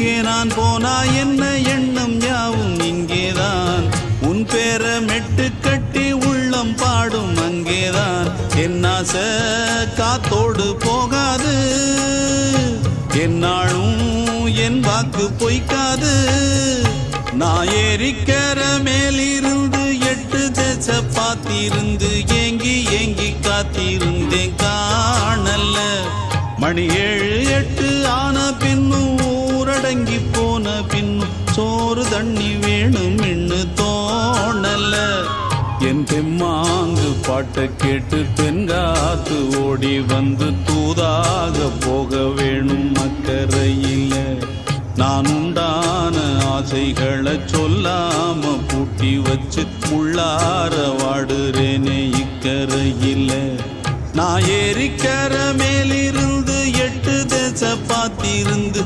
எங்கே நான் போனா என்ன எண்ணம் யாவும் இங்கேதான்? உன் பேர மெட்டு கட்டி உள்ளம் பாடும் அங்கேதான். என்ன காத்தோடு போகாது. என்னாலும் என் வாக்கு பொய்க்காது. நான் ஏறிக்கிற மேலிருந்து எட்டு தேச பார்த்திருந்து ஏங்கி ஏங்கி காத்திருந்தேன். காணல்ல. மணி ஏழு எட்டு ஆன பின் ஊரடங்கி போன பின் சோறு தண்ணி வேணும் இன்னு தோணல. என் தெம்மாங்கு பாட்டை கேட்டு தென்காத்து ஓடி வந்து தூதாக போக வேணும் அக்கறையில. நான் உண்டான ஆசைகளை சொல்லாம பூட்டி வச்சு உள்ளார வாடுறேனே இக்கரையில் நான் ஏறிக்கர மேலிருந்து எட்டு தேச பார்த்திருந்து